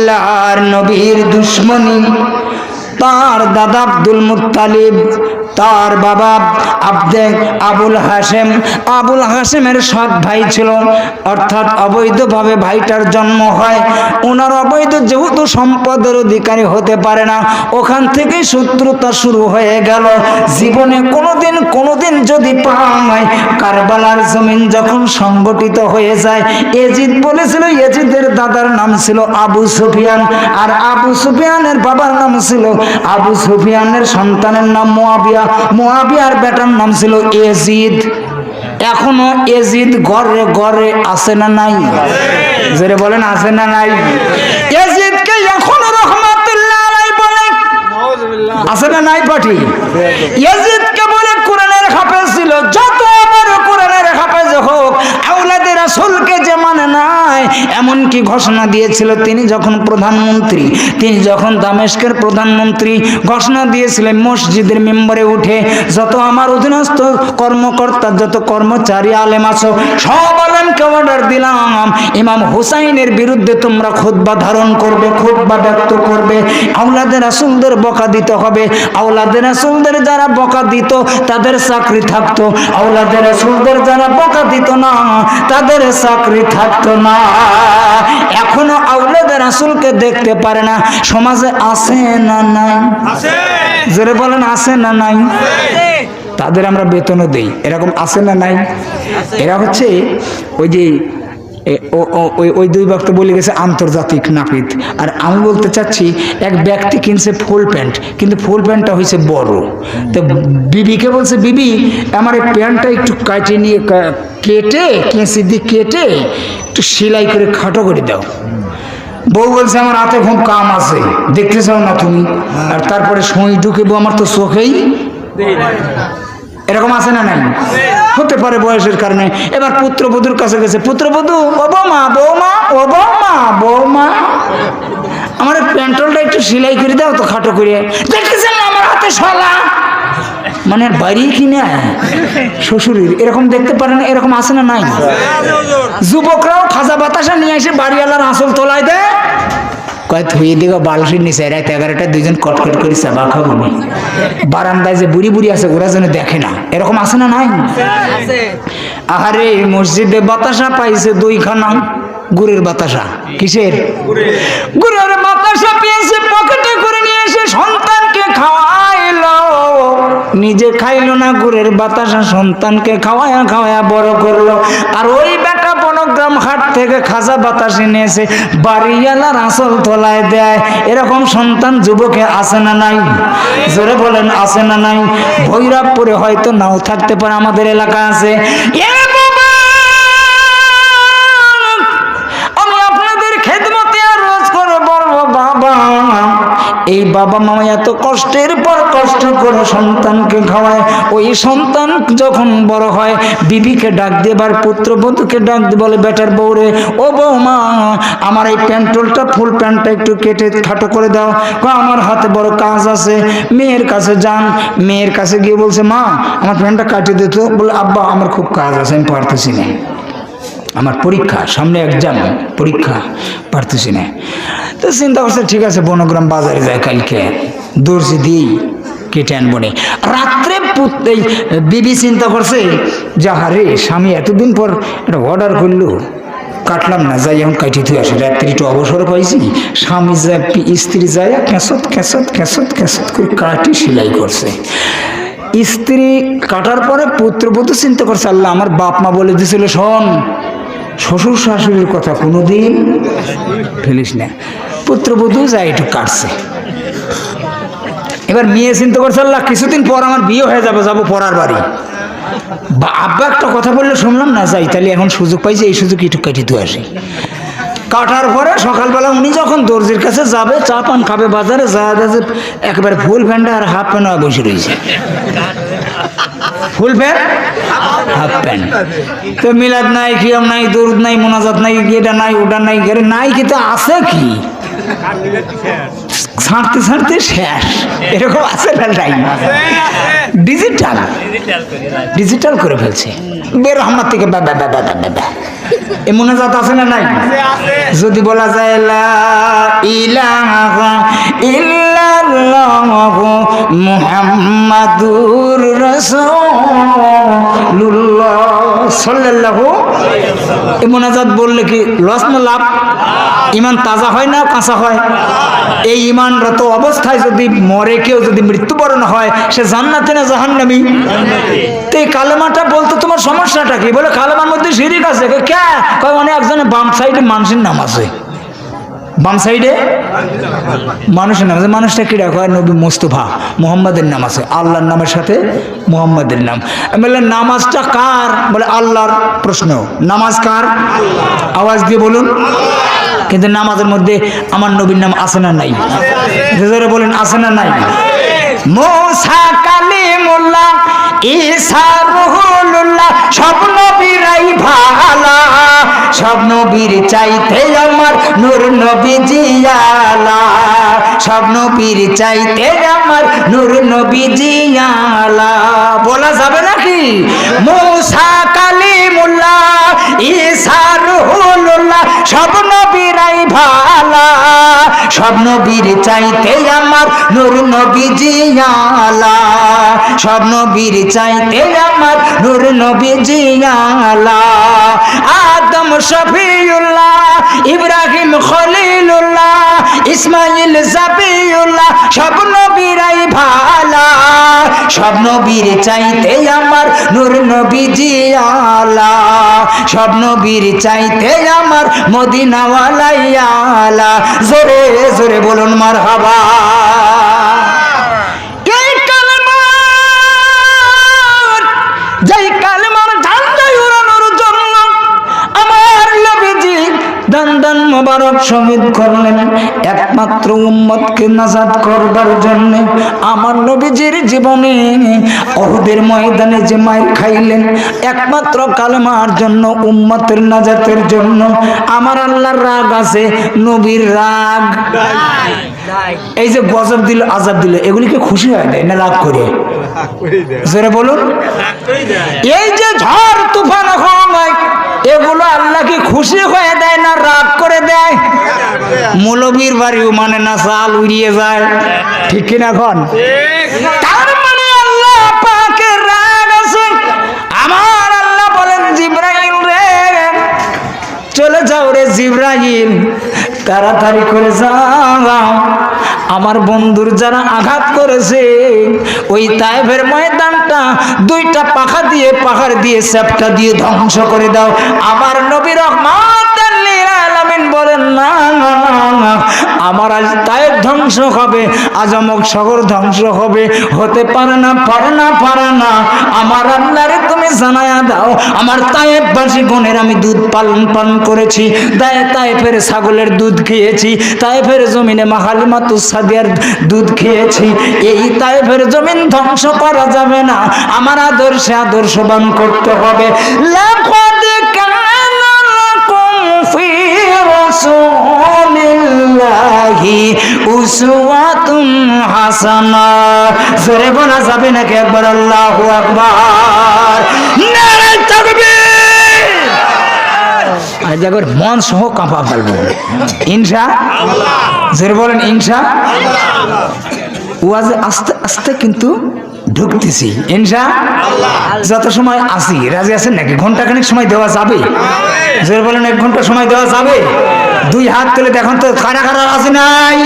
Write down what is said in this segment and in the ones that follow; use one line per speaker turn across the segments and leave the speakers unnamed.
আল্লাহর নবীর দুশ্মনী। তার দাদা আব্দুল মুত্তালিব, তার বাবা আব্দে আবুল হাসেম আবুল হাসেমের সৎ ভাই ছিল, অর্থাৎ অবৈধভাবে ভাইটার জন্ম হয়। ওনার অবৈধ যেহেতু সম্পদের অধিকারী হতে পারে না, ওখান থেকে শত্রুতা শুরু হয়ে গেল। জীবনে কোনোদিন কোনোদিন যদি পায় কারবালার জমিন যখন সংগঠিত হয়ে যায়, এজিদ বলেছিল এজিদের দাদার নাম ছিল আবু সুফিয়ান। আর আবু সুফিয়ানের বাবার নাম ছিল আবু সুফিয়ানের সন্তানের নাম মোয়াবিয়া। মোয়াবিয়ার বেটার নাম ছিল এজিদ। এখনও এজিদ গড়ে গড়ে আছে না নাই? জোরে বলেন আছে না নাই? এজিদকে এখনও রহমাতুল্লাহ বলে। আছে না নাই পাঠি ইয়াজিদকে বলে কোরআনের হাফেজ ছিল যত বড় কোরআনের হাফেজ হোক আউলাদের রাসূলকে যে মানে নাই এমনকি ঘোষণা দিয়েছিল, তিনি যখন প্রধানমন্ত্রী, তিনি যখন দামেস্কের প্রধানমন্ত্রী, ঘোষণা দিয়েছিলেন, মসজিদের মেম্বারে উঠে, যত আমার অধীনস্থ কর্মকর্তা, যত কর্মচারী, আলেম আছো, সব আলেমকে অর্ডার দিলাম। ইমাম হুসাইনের বিরুদ্ধে তোমরা খুতবা ধারণ করবে, খুতবা ব্যক্ত করবে আউলাদের রাসূলদের বকা দিতে হবে। আউলাদের রাসূলদের যারা বকা দিত, তাদের চাকরি থাকতো। আউলাদের রাসূলদের যারা বকা দিত না, তাদের চাকরি থাকতো না। এখনও আউলাদের রাসুলকে দেখতে পারে না। সমাজে আছে না নাই? জোরে বলেন আছে না নাই? তাদের আমরা বেতনও দেই। এরকম আছে না নাই? এরা হচ্ছে ওই যে ওই ওই দুই বক্ত বলে গেছে আন্তর্জাতিক নাপিত। আর আমি বলতে চাচ্ছি এক ব্যক্তি কিনছে ফুল প্যান্ট কিন্তু ফুল প্যান্টটা হয়েছে বড়। তো বিবিকে বলছে বিবি আমার এই প্যান্টটা একটু কাটে নিয়ে কেটে কেঁচি দিয়ে কেটে একটু সেলাই করে খাটো করে দাও। বউ বলছে আমার হাতে খুব কাম আছে দেখতে চাও না তুমি? আর তারপরে সই ঢুকেবো আমার তো চোখেই এরকম আছে না নাই। হতে পারে বয়সের কারণে। এবার পুত্রবধূর কাছে গেছে পুত্রবধূ ও বৌমা বৌমা ও বৌমা বৌমা আমার প্যান্টলটা একটু সেলাই করে দাও তো খাটো করে। দেখতেছেন না আমার হাতে শলা? মানে আর বাড়ি কিনে শ্বশুরের এরকম দেখতে পারেন এরকম আছে না নাই? যুবকরাও খাজা বাতাসা নিয়ে এসে বাড়িওয়ালার আঁচল তোলায় দেয়। কয় থুয়ে দিকে বালসির নিচে রাত এগারোটা দুজন কটকট করে চাবা খাব বারান্দায় যে বুড়ি বুড়ি আছে ওরা যেন দেখে না। এরকম আছে না নাই? আহারে মসজিদে বাতাসা পাইছে দুইখানা। গুড়ের বাতাসা। কিসের? গুড়ের। বাতাসা পেয়েছে পকেটে করে নিয়ে এসে সন্তানকে খাওয়াইলো। নিজে খাইলো না গুড়ের বাতাসা সন্তানকে খাওয়ায়া খাওয়ায়া বড় করল। আর ওই বেটা বনগ্রাম হাট থেকে খাজা বাতাস এনেছে বাড়িওয়ালার আসল তোলায় দেয়। এরকম সন্তান যুবকে আছে না নাই? জোরে বলেন, আছে না নাই? ভৈরবপুরে হয়তো নাও থাকতে পারে আমাদের এলাকা আছে। আমি আপনাদের খেদমতে রোজ করে বলব, বাবা। এই বাবা মা এত কষ্টের পর কষ্ট করে সন্তানকে খাওয়ায়। ওই সন্তান যখন বড় হয়, বিবিকে ডাক দেবার পুত্রবধূকে ডাক দিয়ে বলে, বেটার বউরে, ও বৌমা আমার এই প্যান্টলটা, ফুল প্যান্টটা একটু কেটে খাটো করে দাও। আমার হাতে বড় কাজ আছে, মেয়ের কাছে যান। মেয়ের কাছে গিয়ে বলছে, মা, আমার প্যান্টটা কাটিয়ে দিত বলে, আব্বা, আমার খুব কাজ আছে, আমি পারতেছি না। আমার পরীক্ষা, সামনে এক্সাম পরীক্ষা, পারতেছি না। তো চিন্তা করছে, ঠিক আছে, বনগ্রাম বাজারে যায় কালকে। দর্জি দিই, কেটে আনব নে। রাত্রে এই বিবি চিন্তা করছে যাহা রে, স্বামী এতদিন পর একটা অর্ডার করল। কাটলাম না, যাই এখন কাটি তুই আসে। রাত্রি একটু অবসর পাইছি, স্বামী পি- স্ত্রী যায়, ক্যাঁচত ক্যাঁচত ক্যাঁচত ক্যাঁচত করে কাটি সেলাই করছে। স্ত্রী কাটার পরে পুত্রবধূ চিন্তা করছে, আল্লাহ, আমার বাপ মা বলে দিয়েছিল শোন, শ্বশুর শাশুড়ির কথা কোনোদিন ফেলিস না। পুত্রবধূ যায় একটু কাটছে। এবার মেয়ে চিন্তা করছে, আল্লাহ, কিছুদিন পর আমার বিয়ে হয়ে যাবে, যাব পড়ার বাড়ি। বা আব্বা একটা কথা বললে শুনলাম না, যাই, তাহলে এখন সুযোগ পাইছে এই সুযোগ একটু কাটি তুই আসি। কাটার পরে সকালবেলা উনি যখন দর্জির কাছে যাবে, চা পান খাবে, বাজারে যা দেখে একবারে ফুল প্যান্ট আর হাফ প্যান্ট বসে রয়েছে। Full pant half pant. তো মিলাদ নাই, কিয়ম নাই, দরুদ নাই, মোনাজাত নাই এটা নাই, ওটা নাই নাই কি তো আছে কি? ছাড়তে ছাড়তে শেষ। এরকম আছে ডিজিটাল ডিজিটাল করে ফেলছে। বের রহমত থেকে বা বা বা বা বা বা বা। এ মোনাজাত আছে না নাই? যদি বলা যায় ইলাহা ইল্লাল্লাহ মুহাম্মাদুর রাসূলুল্লাহ সাল্লাল্লাহু মোনাজাত বললে কি, লস না লাভ? ইমান তাজা হয় না কাঁচা হয়? এই ইমানরত অবস্থায় যদি মরে কেউ যদি মৃত্যুবরণ হয়, সে জান্নাতে না জাহান্নামি? তো এই কালেমাটা বলতে তোমার সমস্যাটা কি? বলে, কালেমার মধ্যে শিরিক আছে। কে? কয় মানে একজনের বাম সাইডে মানুষের নাম আছে বাম সাইডে? মানুষের নাম আছে, মানুষটা কিরা কয় নবী মুস্তফা, মোহাম্মদের নাম আছে। আল্লাহর নামের সাথে মোহাম্মদের নাম। আমি বললাম, নামাজটা কার? বলে আল্লাহর প্রশ্ন। নামাজ কার? আওয়াজ দিয়ে বলুন। কিন্তু নামাজের মধ্যে আমার নবীর নাম আছে না নাই? বলেন, আছে না নাই? মোসা কালিমুল্লাহ, ঈসা রুহুল্লাহ সব নবীরাই ভালা। সব নবীর চাইতে আমার নূর নবী জিয়ালা সব নবীর চাইতে আমার নূর নবী জিয়ালা বলা যাবে নাকি? মোসা কালিমুল্লাহ, ঈসা রুহুল্লাহ সব ভালা সব নবীর চাইতে আমার নূর নবী জিয়ালা সব নবীর চাইতে আমার নূর নবী জিয়ালা আদম শফিউল্লাহ, ইব্রাহিম খলিলুল্লাহ, ইসমাইল জাবিউল্লাহ, সব নবীরাই ভালা। সব নবীর চাইতে আমার নূর নবী আলা। সব নবীর চাইতে আমার মদিনাওয়ালাইয়ালা জোরে জোরে বলুন মার হাবা মোবারক শহীদ করলেন। একমাত্র উম্মতকে নাজাদ করবার জন্য আমার নবীজির জীবনে অহুদের ময়দানে যে মায়ের খাইলেন, একমাত্র কালেমার জন্য, উম্মতের নাজাতের জন্য আমার আল্লাহর রাগ আছে, নবীর রাগ। এই যে গজব দিল, আজাব দিল এগুলিকে খুশি হয় দেয় না রাগ করে? জোরে বলুন। এই যে ঝড়, তুফান এগুলো আল্লাহকে খুশি হয়ে দেয় না রাগ করে মৌলবীর বাড়িও মানে না, চাল উড়িয়ে যায়। ঠিক কিনা এখন মানে আমার আল্লাহ বলেন রে, চলে যাও রে জিব্রাইল, তাড়াতাড়ি করে যাও। আমার বন্ধুর যারা আঘাত করেছে, ওই তাইফের ময়দানটা দুইটা পাখা দিয়ে, পাহাড় দিয়ে চ্যাপটা দিয়ে ধ্বংস করে দাও। আমার নবী আমার আজ তায়ের ধ্বংস হবে, আজ অমক শহর ধ্বংস হবে। হতে পারে না পারে না পারে না। আমার আল্লাহরে তুমি জানায়া দাও, আমার তায়েব বাসী গণের আমি দুধ পালন পান করেছি। দায় তায়েফের ছাগলের দুধ খেয়েছি, তায়েফের জমিনে মাহালিমা তুসাদিয়ার দুধ খেয়েছি। এই তায়েফের জমিন ধ্বংস করা যাবে না, আমার আদর্শে আদর্শবান করতে হবে। লাকাদ হাসানা বলা যাবে নাকি একবার? আল্লাহ একবার মন সহ কাঁপা ফেলব ইনসা জোরে বলেন ইনসা ওয়াজে আস্তে আস্তে কিন্তু ঢুকতেছি। ইনসা যত সময় আসি রাজি আছেন নাকি? ঘণ্টা খানিক সময় দেওয়া যাবে। জোর বলেন এক ঘণ্টা সময় দেওয়া যাবে? দুই হাত তুলে দেখুন তো কারা কারা আছে নাই?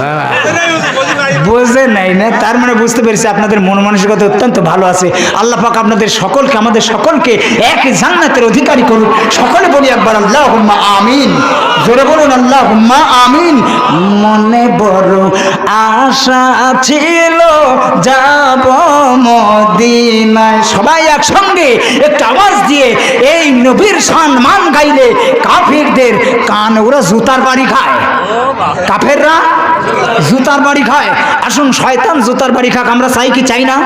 বাবা বুঝে নাই না তার মানে বুঝতে পেরেছি আপনাদের মন মানসিকতা অত্যন্ত ভালো আছে। আল্লাহ পাক আপনাদের সকলকে, আমাদের সকলকে এক জান্নাতের অধিকারী করুন। সকলে বলি একবার আল্লাহ হুম্মা আমিন। জোরে বলুন আল্লাহ হুম্মা আমিন। মনে বড় আশা ছিল, যাব মদিনায়। সবাই একসঙ্গে একটু আওয়াজ দিয়ে এই নবীর সম্মান গাইলে কাফিরদের কান ওরা জুতার বাড়ি খায়। কাফেররা জুতার বাড়ি খায়। আসুন, শয়তান জুতার বাড়ি খাক, আমরা চাই কি চাই না?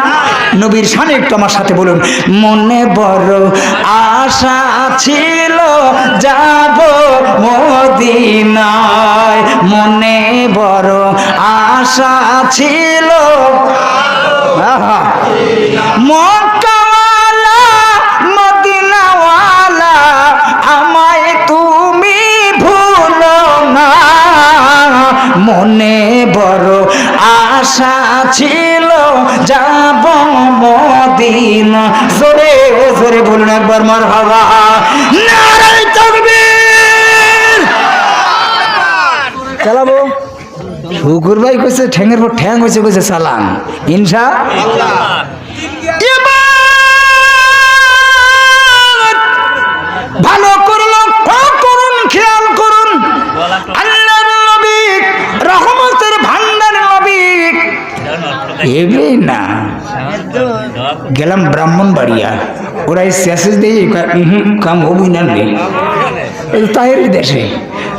নবীর সামনে একটু আমার সাথে বলুন, মনে বড় আশা ছিল যাব মদিনায়। মনে বড় আশা ছিল মদিনাওয়ালা, আমায় তুমি না। মনে বড় আ আশা ছিল, যাব মদিনা। জোরে জোরে বলুন একবার মার হাওয়া চালাবো। শুকুর ভাই কইছে, ঠ্যাঙের পর ঠ্যাং হয়েছে কইছে, সালাম। ইনসা ভালো করে লক্ষ্য করুন খেয়াল করুন আল্লাহর নবী রহমতের ভান্ডার নবী এবে না। গেলাম ব্রাহ্মণ বাড়িয়া ওরা এই শেষে দিয়ে কাম হবই না এই তাহের দেশে।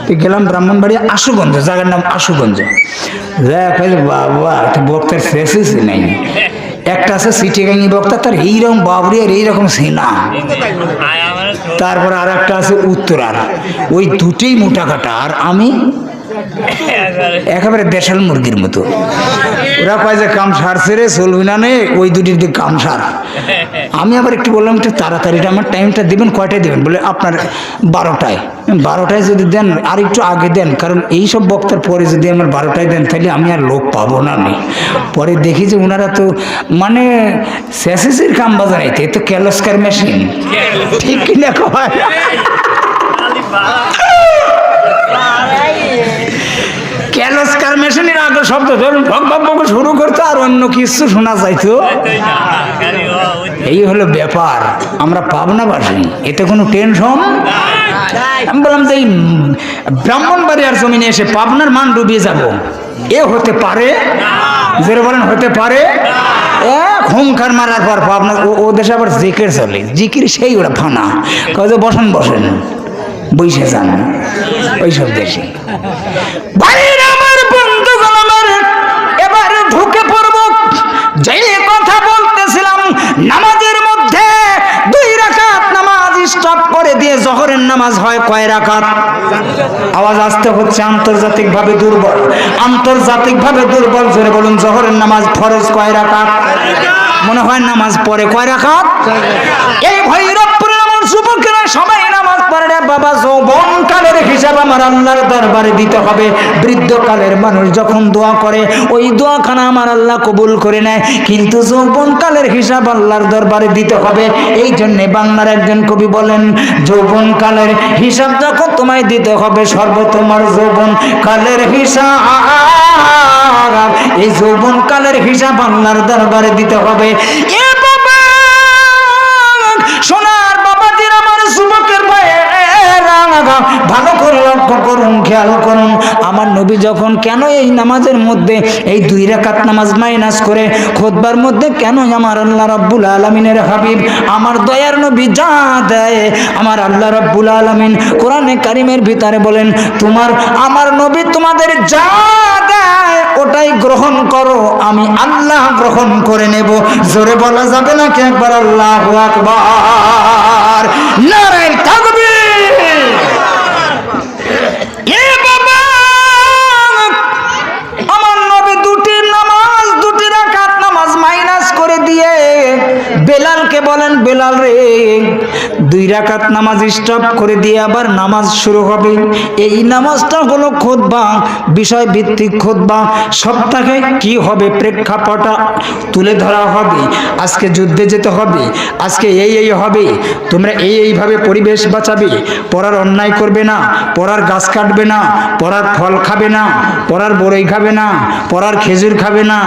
তো গেলাম ব্রাহ্মণবাড়িয়া, আশুগঞ্জ, জায়গার নাম আশুগঞ্জ। দেখ বাবা, তো বক্তার শেষেস নাই। একটা আছে সিটি সিটিগাঙ্গি বক্তা, তার এইরকম বাবরি আর এইরকম সেনা। তারপর আর একটা আছে উত্তরার। ওই দুটেই মোটা কাটা। আর আমি একেবারে দেশাল মুরগির মতো। ওরা কয় যে কাম সারছে রে চলবি না নে ওই দুটির দিকে কাম সার। আমি আবার একটু বললাম একটু তাড়াতাড়িটা আমার টাইমটা দিবেন কয়টায় দিবেন? বলে আপনার বারোটায়। বারোটায় যদি দেন আর একটু আগে দেন কারণ এই সব বক্তার পরে যদি আমার বারোটায় দেন তাহলে আমি আর লোক পাবো না নে পরে দেখি যে ওনারা তো মানে স্যাসেসের কাম বাজারাইতে তো ক্যালস্কার মেশিন। ঠিক কিনা কয়? ক্যালস্কার মেশিনের আগে শব্দ ধরুন, ভক ভক শুরু করতো আর অন্য কিছু শোনা যাইতো। এই হলো ব্যাপার, আমরা পাবনাবাসী, এতে কোনো টেনশন আমি বললাম যে ব্রাহ্মণবাড়িয়ার জমিনে এসে পাবনার মান ডুবিয়ে যাব। এ হতে পারে? যেটা বলেন, হতে পারে? এক হুমখার মারার পর পাবনা, ও- দেশে আবার জিকির চলে। জিকির সেই ওরা ফানা কয়ে বসেন বসেন। বইসে যান। ওইসব দেশে। আমার আমার, এবার ঢুকে পড়ব। কথা বলতেছিলাম, নামাজের মধ্যে দুই নামাজ স্টপ করে দিয়ে জহরের নামাজ হয় কয় আওয়াজ আসতে হচ্ছে আন্তর্জাতিক ভাবে দুর্বল। আন্তর্জাতিক ভাবে দুর্বল, জোরে বলুন, জহরের নামাজ ফরজ কয় রাকাত? মনে হয় নামাজ পড়ে কয় রাকাত? এই ভৈরবপুরে আমার যুবকেরা সবাই পড়ে বাবা যৌবন কালের হিসাব আমার আল্লাহর দরবারে দিতে হবে। বৃদ্ধ কালের মানুষ যখন দোয়া করে, ওই দোয়াখানা আমার আল্লাহ কবুল করে নেয়। কিন্তু যৌবন কালের হিসাব আল্লাহর দরবারে দিতে হবে। এই জন্যে বাংলার একজন কবি বলেন যৌবন কালের হিসাব যখন তোমায় দিতে হবে সর্ব তোমার যৌবন কালের হিসাব। এই যৌবন কালের হিসাব আল্লাহর দরবারে দিতে হবে। ভালো করে লক্ষ্য করুন, খেয়াল করুন। আমার নবী যখন কেন এই নামাজের মধ্যে এই দুই রাকাত নামাজ মাইনাস করে, খোদবার মধ্যে কেন আমার আল্লাহ রব্বুল আলমিনের হাবিব, আমার দয়ার নবী যা দেয়, আমার আল্লাহ রব্বুল আলমিন কোরআনে কারিমের ভিতরে বলেন, তোমার, আমার নবী তোমাদের যা দেয়, ওটাই গ্রহণ করো, আমি আল্লাহ গ্রহণ করে নেব। জোরে বলা যাবে না কি একবার? আল্লাহ আকবার। নারায়ণ দুই রাকাত নামাজ স্টপ করে দিয়ে আবার নামাজ শুরু হবে। এই নামাজটা হলো খোদবা বিষয় ভিত্তিক খোদবা সপ্তাহে কি হবে প্রেক্ষাপটা তুলে ধরা হবে। আজকে যুদ্ধে যেতে হবে, আজকে এই এই হবে। তোমরা এই এইভাবে পরিবেশ বাঁচাবে। পড়ার অন্যায় করবে না পড়ার গাছ কাটবে না পড়ার ফল খাবে না পড়ার বড়ই খাবে না পড়ার খেজুর খাবে না।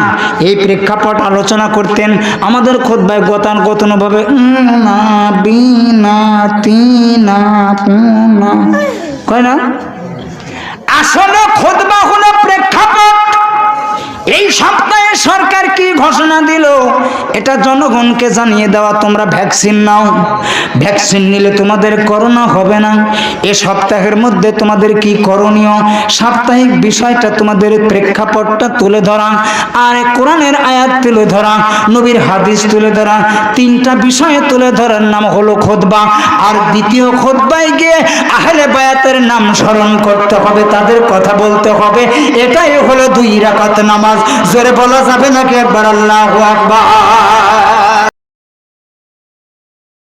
এই প্রেক্ষাপট আলোচনা করতেন আমাদের খোদ্ায় গতানুগতনভাবে না, বিনা আসলে খোদবা হলো প্রেক্ষাপট এই সপ্তাহে সরকার কি ঘোষণা দিল? এটা জনগণকে জানিয়ে দেওয়া, তোমরা ভ্যাকসিন নাও। ভ্যাকসিন নিলে তোমাদের করোনা হবে না। এ সপ্তাহের মধ্যে তোমাদের কি করণীয়? সাপ্তাহিক বিষয়টা তোমাদের প্রেক্ষাপটটা তুলে ধরা, আর কোরআনের আয়াত তুলে ধরা, নবীর হাদিস তুলে ধরা, তিনটা বিষয়ে তুলে ধরার নাম হলো খোদবা। আর দ্বিতীয় খোদবায় গিয়ে আহলে বায়াতের নাম স্মরণ করতে হবে, তাদের কথা বলতে হবে। এটাই হলো দুই রাকাত নামাজ। নামাজ জোরে বলা যাবে নাকি একবার? আল্লাহ আকবার।